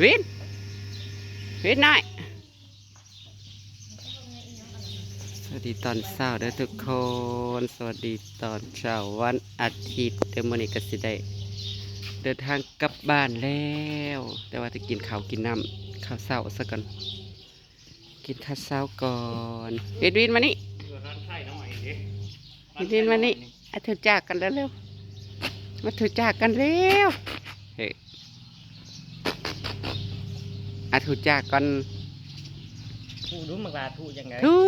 วินวินหน่อยสวัสดีตอนเช้าเด้อทุกคน สวัสดีตอนเช้าวันอาทิตย์เดอมอนิกสิได้เดินทางกลับบ้านแล้ว แต่ว่าจะกินข้าวกินน้ำข้าวเช้าซะก่อนกินข้าวเช้าก่อนวินวินมานี่วินวินมานี่อาถือจากกันแล้วเร็วมาถือจากกันเร็วเฮ้ อาถือจากกันถูดูมักลาถูยังไงทุ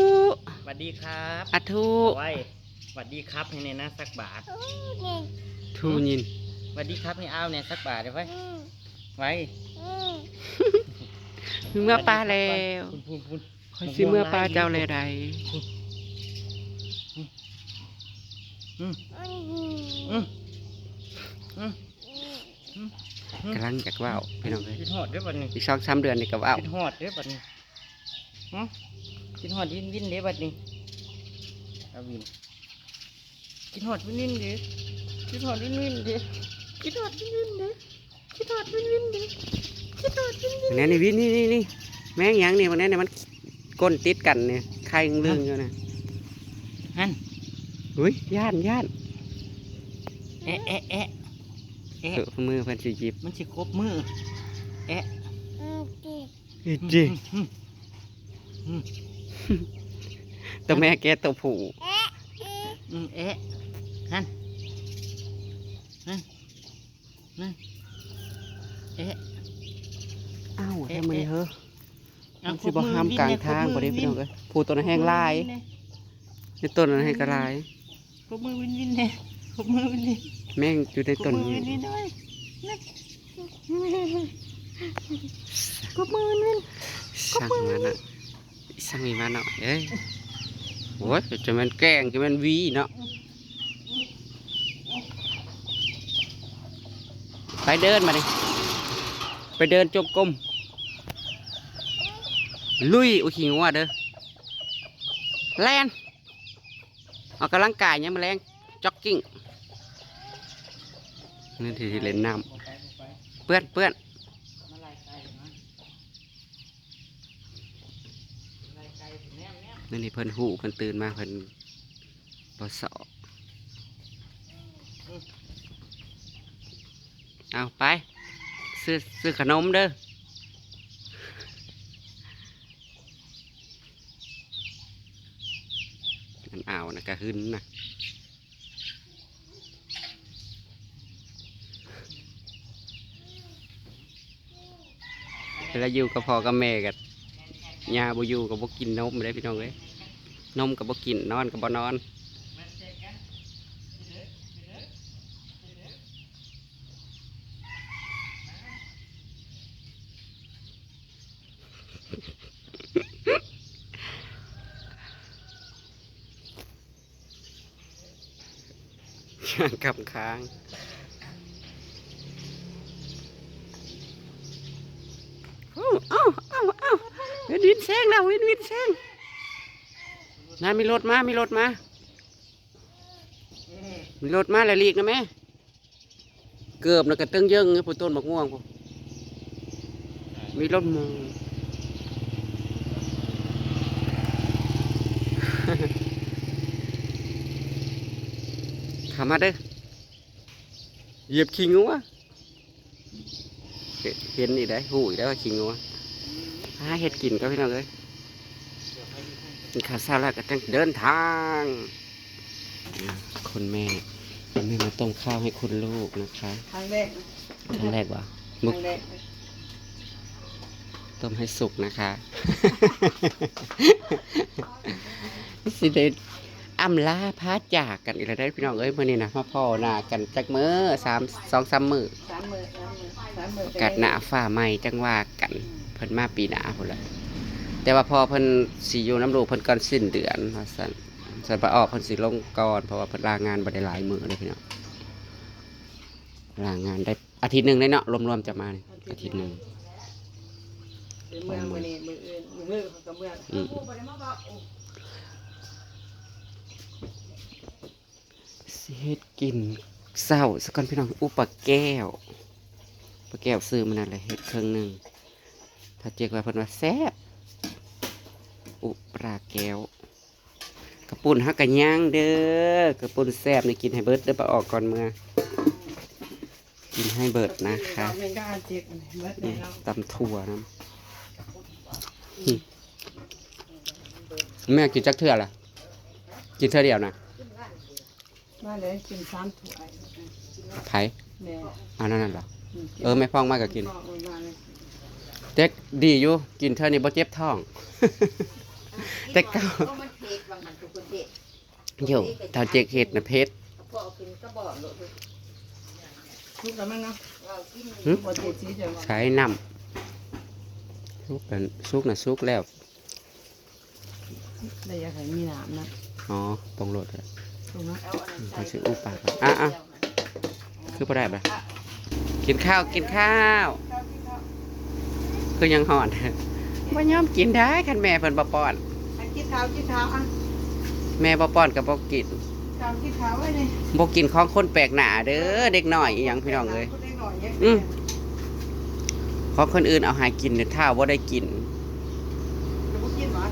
สวัสดีครับอาทุไว้สวัสดีครับให้เนี่ยนะสักบาททุยินสวัสดีครับให้อ้าวเนี่ยสักบาทเดี๋ยวไว้ไว้เมื่อปลาแล้วคุณคุณคุณคอยสิเมื่อปลาเจ้าเลยใดอืมอืมอืมอืม กำลังจากว่าวพี่น้องเลยกินหอดเด้อบัดนี้อีกสองสามเดือนนี่ก็ว่าวกินหอดเด้อบัดนี้ฮะกินหอดวินวินเด้อบัดนี้เอาวินกินหอดวินวินเด้อกินหอดวินวินเด้อกินหอดวินวินเด้อกินหอดวินวินเด้อกินหอดวินวินบางแนี่นี่วินนี่นี่นี่แม่งหยังนี่บางแนี่เนี่ยมันก้นติดกันเนี่ยไข่เรื่องอยู่นะฮันอุ้ยย่านย่านแอะแอะแอะ แอะเออมือเพันสิหยิบมันสิครบมือแอะอีจีอืมอืมตัวแม่แกตัวผู้อืมแอะฮันนั่นนั่นแอะอ้าวทำไมเหรออะมันสิบ่ห้ามกลางทางบ่ได้พี่น้องเอ้ยผู้ตัวนั้นแห้งลายในต้นนั้นแห้งกระลายครบมือวินวินเนี่ย ครบมือวินวินแม่งอยู่ในครต้บนมือวินวินด้วยนั่นครบมือวินวินสั่งมันอะสั่งมีมันเนาะเอ้ยโอ้ยจะมันแกล้งจะมันวีเนาะไปเดินมาดิไปเดินจงกรมลุยอุยขิงว่าเด้อแลนออกกำลังกายเนี่ยามมาแรงจ็อกกิ้ง นี่ที่เล่นน้ำเปื้อนเปื้อนนั่นนี่เพิ่นหูเพิ่นตื่นมาเพิ่นบสอเอาไป ซื้อซื้อขนมเด้อมันเอานะกะหึนนะ เวลาอยู่กับพ่อกับแม่กันยาบ่อยู่กับบ่กินนมเลยพี่น้องเอ้ยนมกับบ่กินนอนกับบ่นอนช่างกำค้างเอ้าเอ้าเอ้าเอ้า วินแซงแล้ววินวินแซงนามีรถมามีรถมามีรถมาแล้วลีกนะแม่เกือบนะกระตึงเยิ่งผู้ต้นบักม่วงพวกมีรถมาขามาเด้อเหยียบขี้งัวเห็นเห็นอีกได้หูอีกได้ว่าขี้งัว หาเห็ดกินก็พี่น้องเอ้ยกินข้าวเช้าแล้วก็ต้องเดินทางอะคุณแม่คุณแม่มาต้มข้าวให้คุณลูกนะคะครั้งแรกครั้งแรกว่าคมุกรั้งแรกต้มให้สุกนะคะสิเดอำลาพาจากกันอีกแล้วได้อพี่น้องเอ้ยมื่อนี้นะมาพ่อหน้ากันจักมือสามสองสามมือสามมือสามมือสามมือกัดหน้าฝ้าใหม่จังว่ากัน เพิ่นมาปีหน้าพุ่นละแต่ว่าพอเพิ่นสิอยู่น้ำลูกเพิ่นก่อนสิ้นเดือนว่าซั่นสันปะออกเพิ่นสิลงก่อนเพราะว่าเพิ่นลางานบ่ได้หลายมื้อเลยพี่น้องลางานได้อาทิตย์หนึงเลยเนาะรวมๆจะมานี่อาทิตย์หนึงเมืองมือนี่มืออื่นมือกับเมืองอืมสิเฮ็ดกินเศร้าสักก่อนพี่น้องอุปลาแก้วปลาแก้วซื้อมานั่นแหละเฮ็ดเครื่องหนึง ถ้าเจ๊กว่าเพิ่นว่าแซ่บอุปลาแก้วกระปุ่นฮักกะย่างเด้อกระปุ่นแซ่บนี่กินให้เบิดเด้อปะออกก่อนเมื่อกินให้เบิดนะคะไม่ได้เจ็บเบิดนี่แล้วตำถั่วน้ำหึแม่กินจักเทื่อล่ะ กินเทื่อเดียวนะมาเลยกินสามถ้วยไผ่แม่อันนั้นน่ะเหรอมเออแม่พ้องมากก็กินบอก เลยมาเลยเจ๊กดีอยู่ กินเท่านี้บ่เจ็บท้อง แต่เก่าก็มันเผ็ดบางหันทุกคนเผ็ดโย่ถ้าเจ๊กเห็ดนะเพชรพอเอากินก็บอกเลยทุกแล้วมั้งเนาะเรากินหึบ่เจ็บสีจังใช้น้ำซุกกันซุกนะซุกแล้ว ได้อยากให้มีน้ำนะอ๋อปรุงรสแล้วถูกเนาะเอาอันนั้นเขาใส่ซื้ออุปากก่อนอะอะคือบ่ได้ปะกินข้าวกินข้าว คือยังหอนบ่ยอมกินได้คันแม่เพิ่นบ่ป้อนอันกินข้าวกินข้าวอะแม่บ่ป้อนก็บ่กินข้าวกินข้าวไว้นี่บ่กินของคนแปลกหน้าเด้อเด็กน้อยอีหยังพี่น้องเอ้ยคนได้หน่อยเนี่ยอืมของคนอื่นเอาหากินเนี่ยถ้าบ่ได้กินจะบ่กินหรอ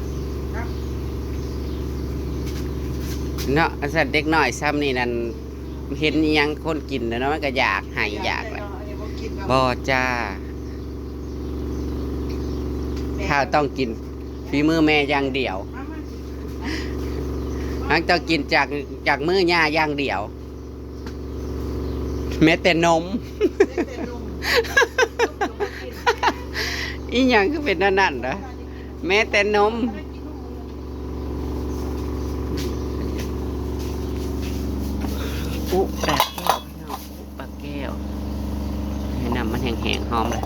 เนาะอันสัตว์เด็กน้อยซ้ำนี่นั่นเห็นอิหยังคนกินแล้วเนาะมันก็อยากให้อยากแหละบ่กินเนาะบ่จ้าถ้าต้องกินฝีมือแม่อย่างเดียวมามาทั้งต้องกินจากจากมือย่าอย่างเดียว แม้แต่นมเด็กแต่นุ่มอีหยังก็เป็นนั่นนั่นนะแม้แต่นม อุปลาแก้วพี่น้องอุปลาแก้ว ให้น้ำมันแห้งๆหอมเลย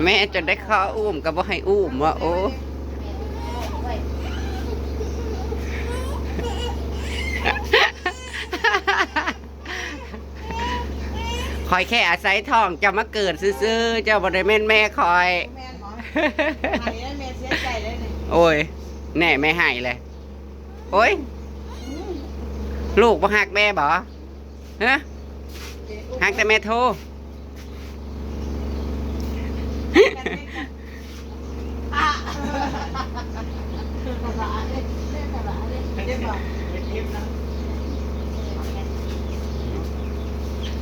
แม่จนได้ข้ออุ้มก็บ่ให้อุ้มว่าโอ้คอยแค่อาศัยทองจะมาเกิดซื่อๆเจ้าบริเวณแม่คอย แม่นหมอหายแล้วแม่เสียใจเลยนี่โอ้ยแน่ไม่ให้เลย โอ้ย ลูกบ่หักแม่บ่ฮะหักแต่แม่โทร อะเจ็บบ่เจ็บนะ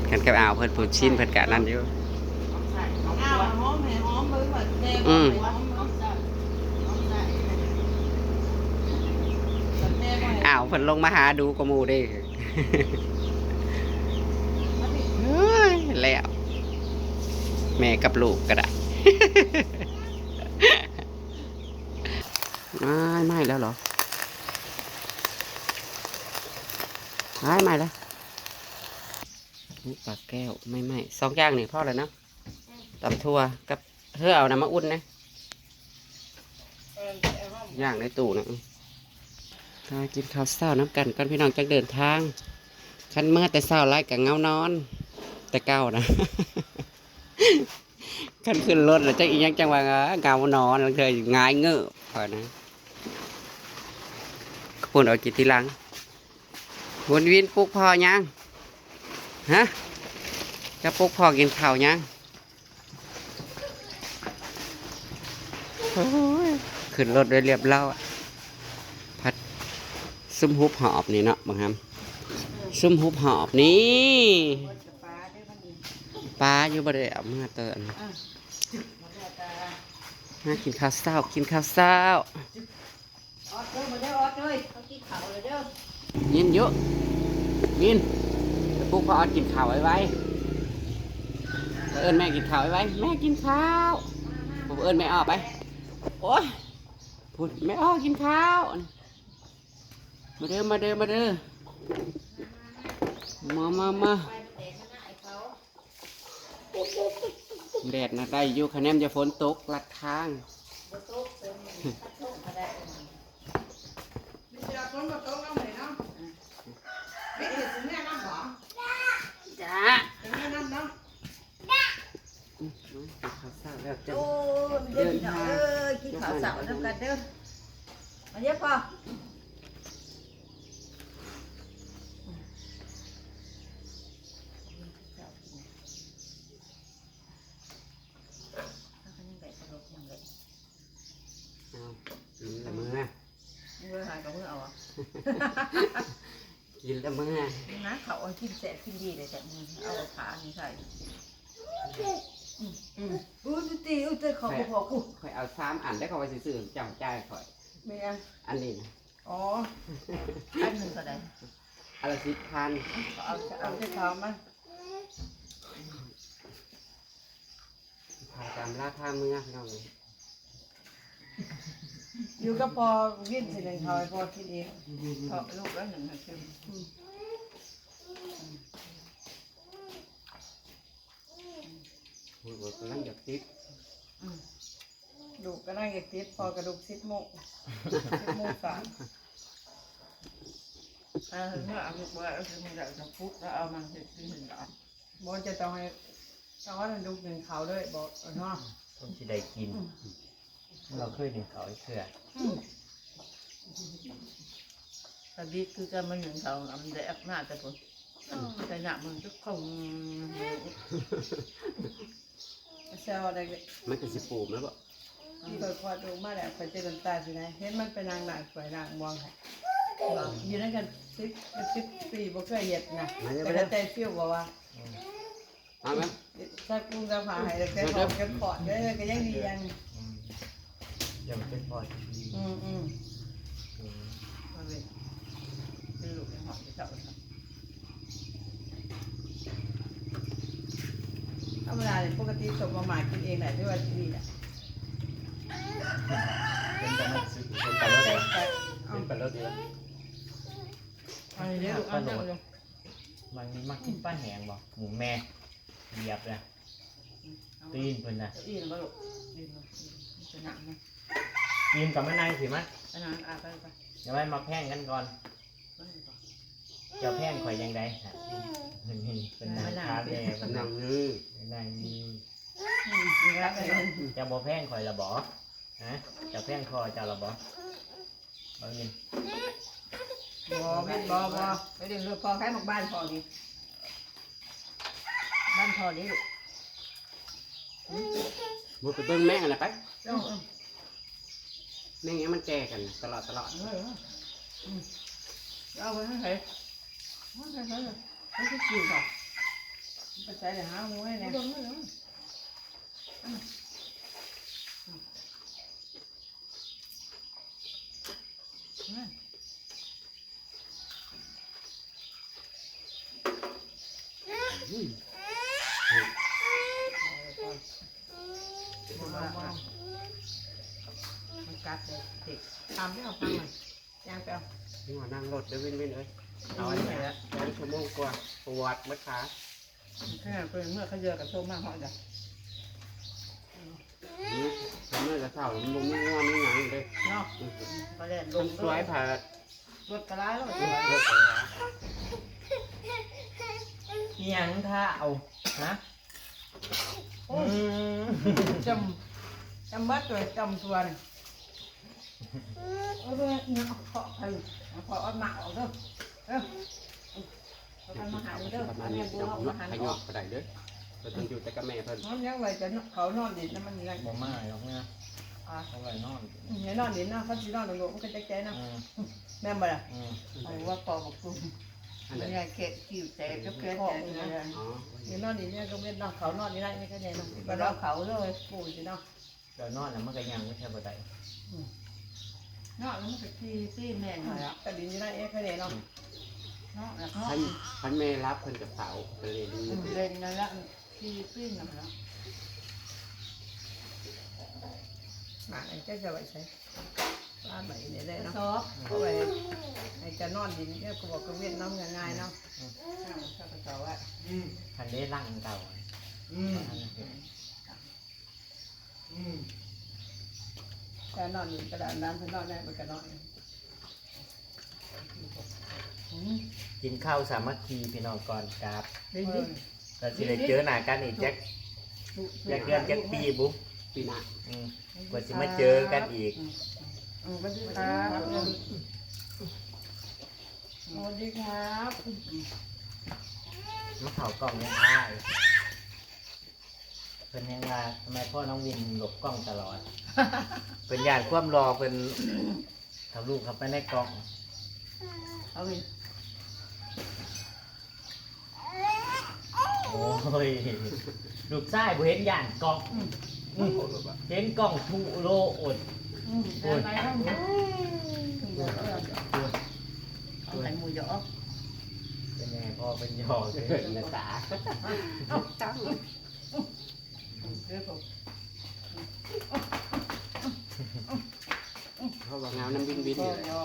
กันกับอ่าวเพิ่นผู้ชินเพิ่นกะนั่นอยู่อ้าวหอมแม่หอมมือแบบแดงอืมหอมหอมใส่หอมใส่แบบแม่บ่ให้อ้าวเพิ่นลงมาหาดูกว่าหมู่เด้เฮ้ยแล้ว แม่กับลูกก็ได้ ไม่ไม่แล้วเหรอไม่ไม่แล้วปลาแก้วไม่ไม่สองอย่างนี่พ่อเลยเนาะตำทั่วกับเธอเอาน้ำมาอุ่นนะย่างในตู้นะถ้ากินข้าวเช้าน้ำกันก่อนพี่น้องจักเดินทางคันเมื่อแต่เช้าไล่กับเงานอน แต่เก้านะ ขันขึ้นรถแล้วจักอีหยังจังว่าเงานอนแล้วเคยงายเงือบพอนะขปุ่นเอาจิตทีหลังวนวินปลุกพอยังฮะจะปลุกพอกินข้าวยังโอ้ยขึ้นรถด้วยเรียบเล่าอะพัดซุ่มฮุบหอบนี่เนาะบางคำซุ่มฮุบหอบนี่ปลาได้พันดีปลาอยู่บ่ได้เอามาเตือนอะมาได้ตา มากินข้าวเช้ากินข้าวเช้าออดเด้อมาเด้อออดเอ้ยเขากินเขาเลยเด้อยินเยอะยินเดี๋ยวปุ๊กพออดกินข้าวไว้ไว้เอิญแม่กินข้าวไว้ไว้แม่กินข้าวผมเอิญแม่ออกไปโอ้ยพูดแม่ออกกินข้าวมาเด้อมาเด้อมาเด้อมามามาไปมัน แดงมันหน้าไอ้เขาแดดนะได้อยู่คะแนนจะฝนตกลัดทางบ่โต๊ะเติมมันพัดโต๊ะมาได้ประมาณมีเจ้าคนมาโต๊ะน้ำไหนเนาะไม่เห็นสิแม่น้ำหรอจ้าแต่แม่น้ำเนาะกินข้าวเช้าแล้วจะโอ้ยเดินเด้อเอ้ยกินข้าวเสาร์นำกันเด้อมาเยอะพอ กินแล้วมึงอะนะเขาเอากินแสบกินดีเลยแต่มึงเอาขานี่ใส่อืมอืมอู้ตีตีอู้เจอเขาก็พอกูข่อยเอาสามอันได้เขาไปซื้อๆจำจ่ายข่อยไม่เอาอันนี้นะอ๋ออันหนึ่งก็ได้อันละสิบพันเอาเอาที่เขามาพาตามราคาเมืองน้องนี่ อยู่ก็พอวิ่งสิหนึ่งเขาให้พอกินเองพอลูกแล้วหนึ่งให้กินพูดว่านั่งอยากติดลูกก็นั่งอยากติดพอกระดูกซิดโมกซิดโมกสามเออเมื่อเอาไปว่าเอาไปจากจะฟุกแล้วเอามันเสร็จกินหนึ่งดอกบอกจะต้องให้ต้องว่าลูกหนึ่งเขาด้วยบอกเอาเนาะ ผมจะได้กิน เราเคยกินเขาไอ้เสือตะบีคือจะมันหนึ่งเขาอำแดกหน้าแต่ผมแต่หน้ามันก็คงเซลอะไรมันก็สิปูมแล้วบ่ที่เคยคลอดลูกมาแล้วเคยเจอน้ำตาสินะเห็นมันเป็นนางหนักสวยนางมองค่ะอยู่นั่นกันสิบสิบปีบ่เคยเห็ดนะแต่ก็ใจเฟี้ยวบอกว่าเอาไหมถ้ากุ้งจะผ่าให้แกขอแกขอดได้ก็ยังดียังอืมเดี๋ยวมันเป็นพอดีอืมอืมอืมมาเป็นเป็นลูกในห้องที่เจ้าครับธรรมดาเนี่ยปกติสมมาหมากินเองแหละที่ว่าที่นี่แหละเป็นตะมันซื้อเป็นปลาเลิศแต่เหรอเป็นปลาเลิศดีแล้วอันนี้เดี๋ยวลูกอันเดียวเลยมันมีมักกินป้าแหงบ่หมูแม่เหยียบเลยตีนเพิ่นนะอีนบ่ลูกอีนบ่จะหนักนะ ตีนกับมะนาวสิมะอันนั้นอาไปไปเดี๋ยวไว้มาแพงกันก่อน ไปก่อนเจ้าแพงข่อยยังไงฮะนี่เป็นนางคาแดงเป็นนางนี่เป็นนางนี่นี่ครับเลยเจ้าบ่แพงข่อยละบ่ฮะเจ้าแพงคอเจ้าละบ่บ่ยินบอไม่บอบอไปเดี๋ยวพอใครมาบ้านพอดีบ้านพอดีลูกมันไปเบิ่งแม่งอะไรไป เจ้าแม่ง เนี้ยมันแก่กันตลอดตลอดเออเอาไปให้ใครให้ใครใครให้ที่กินก่อนไปใช้เดี๋ยวหาหมูให้ไม่เนี่ยโดนไม่โดนอืม มันกัดเลยติดตามที่เอาฟังหน่อยย่างไปเอานี่ว่านั่งรถเด้อวินวินเอ้ยเอาไว้ไหนละสองชั่วโมงกว่าปวดมัดขาแค่เป็นเมื่อเขาเจอกับโชมมากเขาจะอืมทำเมื่อกระเช้ามันบ่มีง่วงมีหยังเลยเนาะประเด็นลต้งนสวยผ่ารถกระไรแล้วเลิกไปหาอีหยังท่าเอาฮะอืมจำจำมัดตัวจำตัวนี่ เออเนี่ยขอไปขอเอาหมักออกเด้อเออเอามาหาเด้อประมาอัณนนี้นี้บัเดี๋ยวมาหาขยอกไปได้เด้อเราต้องอยู่แต่กับแม่เพิ่นนอนยังไงจะเขานอนดินน้ำมันยังบ่มาหรอกนะอะเอาไว้นอนเนี่ยนอนดินนะเขาจีนอนหลงมันก็จะแก่นะอืมแม่บ่ล่ะอืมเอาว่าปอบอกกูอันไหนมันยังเกะคิวแต่ก็เกะแต่เลยอ๋อเนี่ยนอนดินเนี่ยก็ไม่นอนเขานอนนี่ได้ไม่ก็ได้เนาะก็ก็เราเราเขาเลยปูจีเนาะเดี๋ยวนอนแล้วมันก็ยังไม่ใช่บ่ได้ เนาะมันก็ที่ที่แม่หน่อยอะก็ดินจีได้เอ๊ะก็ได้เนาะเนาะแล้วท่านท่านแม่รับเพิ่นกับเสาไปเลยดูเล่นนั่นละที่ที่นั่นละหมาไอ้เจ้าจะไว้ใช้ปลาใหม่เนี่ยได้เนาะซอฟก็ไปไอ้จะนอนดินเนี่ยก็บอกก็เวียนน้ำง่ายๆเนาะข้าวข้าวเก่าอะคันได้ร่างเก่าอืม แต่นอนดินกระดานน้ำเพิ่นนอนได้มันก็นอนกินข้าวสามัคคีพี่น้องก่อนครับดีดีเราสิได้เจอหน้ากันอีกจักจักเดือนจักปีบุ๊ปีหน้าอืมกว่าสิมาเจอกันอีกสวัสดีครับสวัสดีครับมาเข่ากล้องยังอ้าย เป็นยังไงทำไมพ่อน้องวินหลบกล้องตลอด เป็นญาติความรอเป็นทำลูกเขาไปในกล้องเอาไปโอ้ยลูกชายบ่เห็นย่านกล้องเห็นกล้องทูโลอดอืดเอาไปแล้วมึงเอาไปหมูยอเป็นไงพ่อเป็นหยอกเป็นนักตา เอาตัง เรื่องของเพราะว่างามน้ำบินบินพ่ออยู่ยอ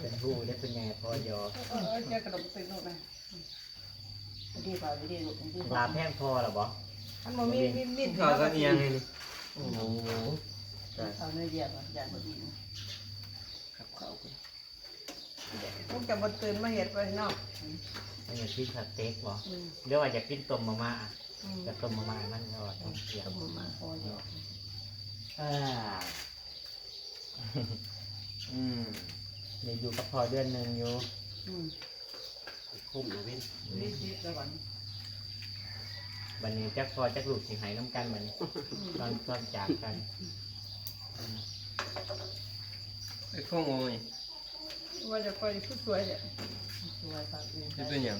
เป็นผู้ได้เป็นไงพ่อยอเออเจ้ากระดกตึกนู่นนะดีกว่าดีลูกดีกลาว่าแพงพอหรอบ่อันบ่มีมีมีเขาก็เอียงไงนี่โอ้โหเขาเนื้อเดียวอะอย่างบ่ดีกับเขาก็พวกจะบ่ตื่นมาเฮ็ดไว้เนาะไม่อยากกินสเต็กบ่อืมเดี๋ยวว่าอยากกินต้มมาม่า อะอืมจะต้มมาม่ามันก็ต้องเสียขอบคุณมากพ่อยออ่าอืมเดี๋ยวอยู่กับพ่อเดือนหนึ่งอยู่อืมคุ้มนะบินรีบๆแล้วก่อนวันนี้จักพ่อจักลูกสิใหายน้ำกันมันตอนตอนจากกันไอ้ข้องโอ้ยว่าจะไปผู้สวยเนี่ยสวยครับนี่เป็นหยัง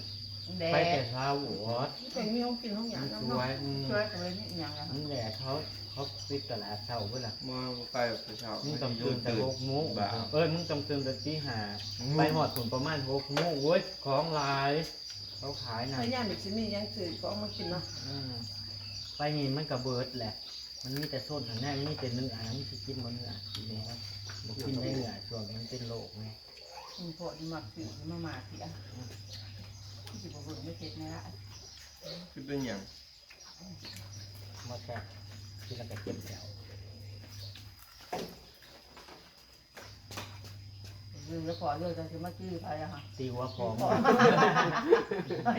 แดไปแต่ดเช้าหัวแต่มีห้องกินห้องหยางสน้ำวเนาะยอืมสวยก็เลยนี่หยางอะนั่นแหละเขาเขาปิดตลาดเช้าเพื่อล่ะมองไปแบบเช้ามึงต้องตื่นแต่หกโมงบ้าเอ้ยมึงต้องตื่นแต่ตีห้าไปหอดถึงประมาณหกโมงเว้ยของหลายเขาขายนะ พยายามอีกสิมีหยังสื่อก็เอามากินเนาะอืมไปนี่มันกับเบิร์ดแหละ มันมีแต่ส้นทางหน้ามีแต่เนื้ออันนั้นคือกินบนเนื้อกินแล้วบอกกินได้เนื้อช่วงมันเป็นโรคไงอืมพอดีมักสื่อมามาเสียที่ คือเป็นหยังมาแค่ที่เราจะเก็บแล้วเรื่องแล้วพอเรื่องจะสิมาจื้อไปอะค่ะตีหัวพร้อมพอ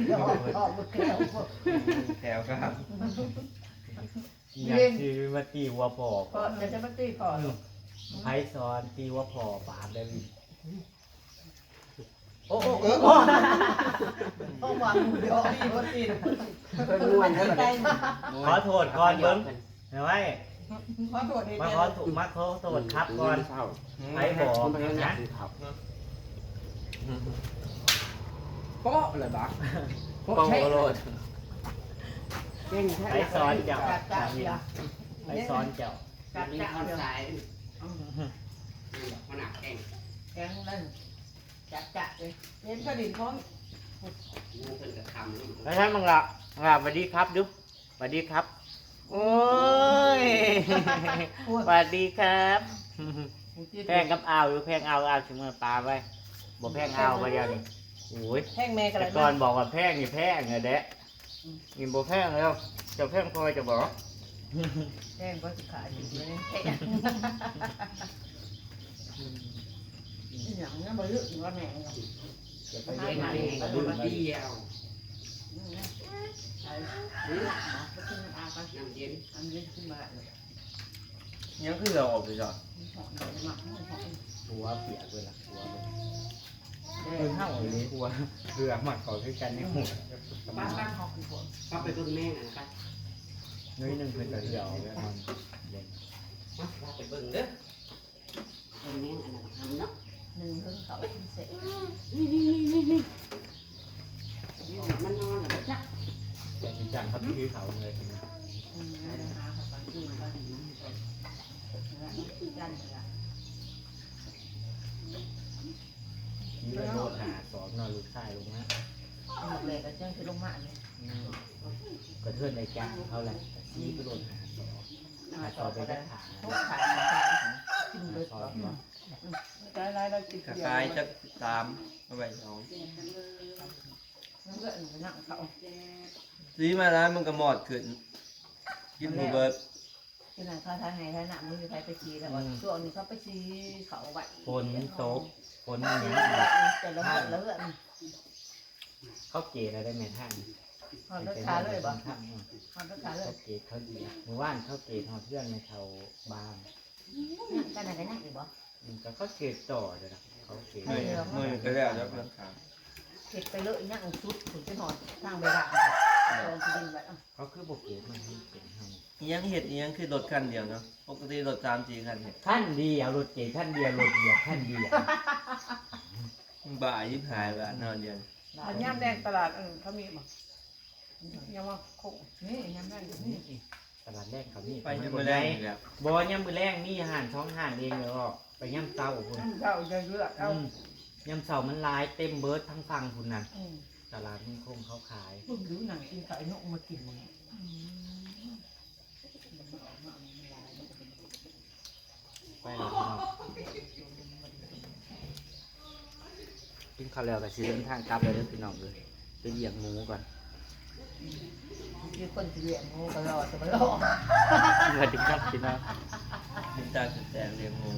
เดี๋ยวออกมาแก้วพอแถวครับอยากคือมาตีหัวพอพอจะจะมาตื้อพอไพซอนตีหัวพอปาดได้วิโอ้โห ต้องวางมือเดียวอีกบ่ติดเป็นม้วนเท่าไหร่ขอโทษก่อนเบิ้งเห็นไหมขอโทษมาขอถูกมาขอโทษครับก่อนเช้าไผบอกผมไปยังอยานะกกินข้าวโป๊ะเลยบักโป้งโลดเก่งแท้ไพซอนเจ้าจับจับเดียวไพซอนเจ้าจับมีจับคอนเดียวสายมันหนักแข็งแข็งนั่นจับจับเลยเห็นกระดิ่งพร้อม งูเป็นกระทำแล้วท่านมังละมังละสวัสดีครับดุสวัสดีครับ โอ้ยสวัสดีครับแพงกับอ่าวหรือแพงอ่าวอ่าวถึงมาปลาไว้บอกแพงอ่าวมาเดียวนี่โอ้ยแห้งแม่กระแต่ไรก่อนบอกว่าแพงนี่แพงไงเด้ยินบอกแพงแล้วเจะแพงพอจะบอกแห้งก็จะขายอยู่เลยแห้งอย่างนั้นมาเลือกว่าแม่เนาะ จะไปไปเยงไหนไหนก็ก็ดูดูเดียวใช่หรือมอก็ขึ้นอาไปเย็นอันนี้ขึ้นมาเลยยังคือเราออกไปจ้ะหอมหน่อยมากหอมหัวเปียกเลยล่ะหัวเลยเออเท่าเลยหัวเรือหมักขอคือกันในหัวบ้านบ้านหอมผลก็ไปเบิ่งแม่งนะครับน้อยหนึ่งเป็นตัวเดียวเลยมันเด่นว่าไปเบิ่งเด้อเบิ่งแม่งอันนั้นทำเนาะหนึ่งเพิ่งเขาเสร็จ นี่นี่นี่นี่นี่มันนอนแล้วจ้ะ แต่จริงจังครับคือเขาเลยทีนี้ อืมหาเขาไปขึ้นมาก็ดีกันละ นี่เลยโดนหาสอบนอนลูกชายลงนะ หมดเลยก็เจ้าคือลงมาเลย ก ระเทือนในจ้างเขาแหละแต่ซีก็โดนหาสอบหาสอบไปได้ขาพวกขายมาขายกินเลยสอบมาได้ได้ได้กินกระเดียวกายจะตามเอาไปสองนั่นก็อื่นนั่งเขาซื้อมาแล้วมันก็หมอดขึ้นกินหมูเบิร์ดที่ไหนเขาทางไหนทางหนักมือใครไปชี้แต่ว่าช่วงนี้เขาไปชี้เขาไหวฝนตกฝนอย่างนี้แต่ละเมื่อละเมื่อเขาเกยอะไรได้ไหมท่าน หอดรถขาเลยบ่ท่านหอดรถขาเลยเขาเกยเขาดีเมื่อวานเขาเกยหอดเพื่อนในเขาบางกันไหนกันนั่งอีกบ่อืมก็เขาเกยต่อเลยนะเขาเกยมือมือก็แล้วแล้วเพื่อนขาเก็บไปเลยนั่งชุดถึงจะนอนทางไปด่างลองกินไปเขาคือบอกเกยมันให้เกยให้อิหยังเห็ดอิหยังคือรถคันเดียวเนาะปกติรถสามสี่คันเห็ดขั้นเดียวรถเกยขั้นเดียวรถเดียวขั้นเดียวบ่ายยิบหายแบบนอนเดียวอันย่ามแดงตลาดเขามีบ่ ยังว่าโคงนี่ยังได้อยู่นี่ตลาดแรกเขานี่ไปยังไม่แรงอีกแล้วบ่ย่ำมือแรงมีอาหารช่องอาหารเองเลยก็ไปย่ำเต้าพุ่นเจ้าจะเลือกเอาอืมย่ำเสามันหลายเต็มเบิร์ดทั้งฟังพุ่นน่ะ อืมตลาดนี่คงเขาขาย มึงดูหนังกินไก่นกมากินมึงไปแล้วพี่น้องกินข้าวแล้วก็สิเดินทางกลับเลยเด้อพี่น้องเลยไปเลี้ยงหมูก่อน มีคนเลี้ยงงูก็รอจะมารอ สวัสดีครับพี่น้องกินตาสุดแสงเลี้ยงงู